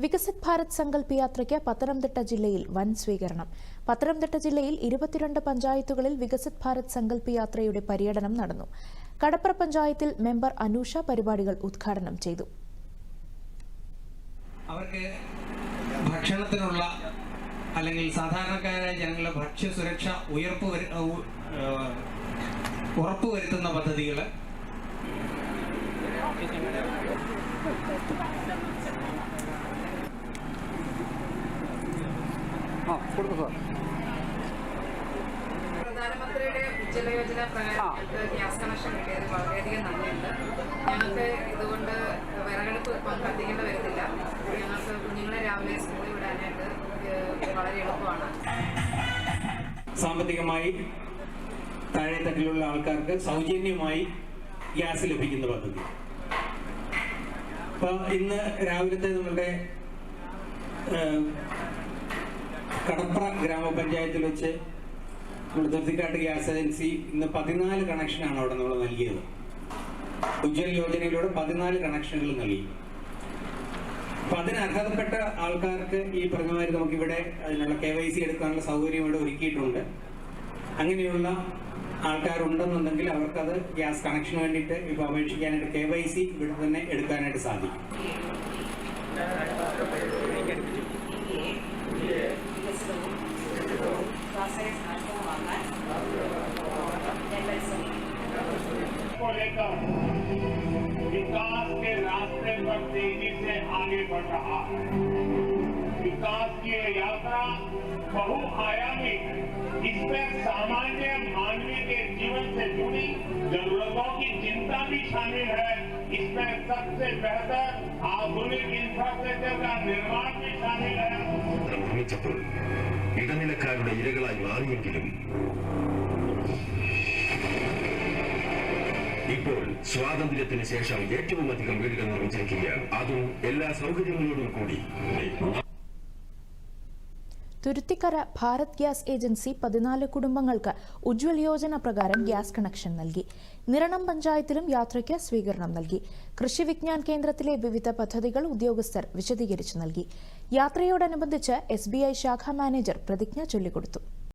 വികസിത് ഭാരത് സങ്കല്പ് യാത്രയ്ക്ക് പത്തനംതിട്ട ജില്ലയിൽ വൻ സ്വീകരണം. പത്തനംതിട്ട ജില്ലയിൽ ഇരുപത്തിരണ്ട് പഞ്ചായത്തുകളിൽ വികസിത് ഭാരത് സങ്കല്പ് യാത്രയുടെ പര്യടനം നടന്നു. കടപ്ര പഞ്ചായത്തിൽ മെമ്പർ അനൂഷ പരിപാടികൾ ഉദ്ഘാടനം ചെയ്തു. അവർക്ക് ഭക്ഷണത്തിനുള്ള അല്ലെങ്കിൽ സാധാരണക്കാരായ ജനങ്ങളുടെ ഭക്ഷ്യ സുരക്ഷ ഉയർപ്പ് ഉറപ്പുവരുത്തുന്ന പദ്ധതികൾ കൊടുത്തു സാർ പ്രധാനമന്ത്രിയുടെ ഉജ്ജ്വല യോജന പ്രകാരം ഞങ്ങൾക്ക് ഗ്യാസ് കണക്ഷൻ കിട്ടിയത് വളരെയധികം നന്ദിയുണ്ട്. ഞങ്ങൾക്ക് ഇതുകൊണ്ട് വിറകടുപ്പ് ഇപ്പം കത്തിക്കേണ്ടി വരുന്നില്ല ഞങ്ങൾക്ക് കുഞ്ഞുങ്ങളെ രാവിലെ സ്കൂളിൽ വിടാനായിട്ട് വളരെ എളുപ്പമാണ്. സാമ്പത്തികമായി താഴെത്തട്ടിലുള്ള ആൾക്കാർക്ക് സൗജന്യമായി ഗ്യാസ് ലഭിക്കുന്ന പദ്ധതി. ഇന്ന് രാവിലത്തെ നമ്മുടെ ഏഹ്, കടപ്ര ഗ്രാമപഞ്ചായത്തിൽ വെച്ച് നമ്മുടെ തുരുത്തിക്കാട്ട് ഗ്യാസ് ഏജൻസി ഇന്ന് പതിനാല് കണക്ഷനാണ് അവിടെ നമ്മൾ നൽകിയത്. ഉജ്ജൽ യോജനയിലൂടെ പതിനാല് കണക്ഷനുകൾ നൽകി. അപ്പൊ അതിന് അർഹതപ്പെട്ട ആൾക്കാർക്ക് ഈ പറഞ്ഞമാതിരി നമുക്കിവിടെ അതിനുള്ള കെ വൈ സി എടുക്കാനുള്ള സൗകര്യം ഇവിടെ ഒരുക്കിയിട്ടുണ്ട്. അങ്ങനെയുള്ള ആൾക്കാരുണ്ടെന്നുണ്ടെങ്കിൽ അവർക്കത് ഗ്യാസ് കണക്ഷന് വേണ്ടിയിട്ട് ഇപ്പോൾ അപേക്ഷിക്കാനായിട്ട് കെ വൈ സി ഇവിടെ തന്നെ എടുക്കാനായിട്ട് സാധിക്കും. लेकर विकास के रास्ते पर तेजी से आगे बढ़ रहा है विकास की ये यात्रा बहुआयामी है इसमें सामान्य मानवीय के जीवन से जुड़ी जरूरतों की चिंता भी शामिल है इसमें सबसे बेहतर आधुनिक इंफ्रास्ट्रक्चर का निर्माण भी शामिल है നിർമ്മിച്ചപ്പോൾ ഇടനിലക്കാരുടെ ഇരകളായി മാറിയെങ്കിലും സ്വാതന്ത്ര്യത്തിന് ശേഷം ഏറ്റവും അധികം വീടുകൾ നിർമ്മിച്ചിരിക്കുകയാണ്. അതും എല്ലാ സൗകര്യങ്ങളോടും കൂടി. തുരുത്തിക്കര ഭാരത് ഗ്യാസ് ഏജൻസി പതിനാല് കുടുംബങ്ങൾക്ക് ഉജ്വൽ യോജന പ്രകാരം ഗ്യാസ് കണക്ഷൻ നൽകി. നിരണം പഞ്ചായത്തിലും യാത്രയ്ക്ക് സ്വീകരണം നൽകി. കൃഷി വിജ്ഞാൻ കേന്ദ്രത്തിലെ വിവിധ പദ്ധതികൾ ഉദ്യോഗസ്ഥർ വിശദീകരിച്ചു നൽകി. യാത്രയോടനുബന്ധിച്ച് എസ് ശാഖാ മാനേജർ പ്രതിജ്ഞ ചൊല്ലിക്കൊടുത്തു.